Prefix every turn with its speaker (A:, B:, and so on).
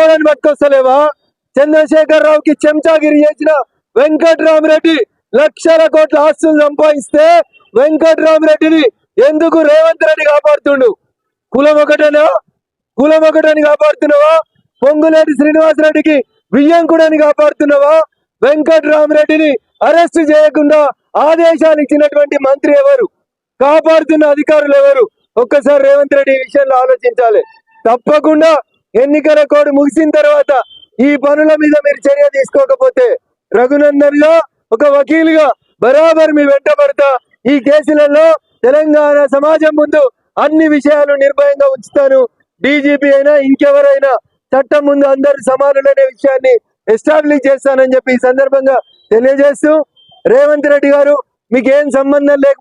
A: పట్టుకొస్తలేవా? చంద్రశేఖర్ రావుకి చెంచాగిరి చేసిన వెంకటరామరెడ్డి లక్షల కోట్ల ఆస్తులు సంపాదిస్తే వెంకట్రామరెడ్డిని ఎందుకు రేవంత్ రెడ్డి కాపాడుతుండు? కులం ఒకటేనా? కులం ఒకటని కాపాడుతున్నావా? పొంగులేటి శ్రీనివాసరెడ్డికి బియ్యంకుడని కాపాడుతున్నావా? వెంకట్రామరెడ్డిని అరెస్ట్ చేయకుండా ఆదేశాలు ఇచ్చినటువంటి మంత్రి ఎవరు? కాపాడుతున్న అధికారులు ఎవరు? ఒక్కసారి రేవంత్ రెడ్డి ఈ విషయంలో ఆలోచించాలి. తప్పకుండా ఎన్నికల కోడ్ ముగిసిన తర్వాత ఈ పనుల మీద మీరు చర్య తీసుకోకపోతే రఘునందన్లో ఒక వకీలుగా బరాబర్ మీ వెంట పడతా. ఈ కేసులలో తెలంగాణ సమాజం ముందు అన్ని విషయాలు నిర్భయంగా ఉంచుతాను. డీజీపీ అయినా ఇంకెవరైనా చట్టం ముందు అందరు సమానులనే విషయాన్ని ఎస్టాబ్లిష్ చేస్తానని చెప్పి ఈ సందర్భంగా తెలియజేస్తూ రేవంత్ రెడ్డి గారు మీకేం సంబంధం లేకపోతే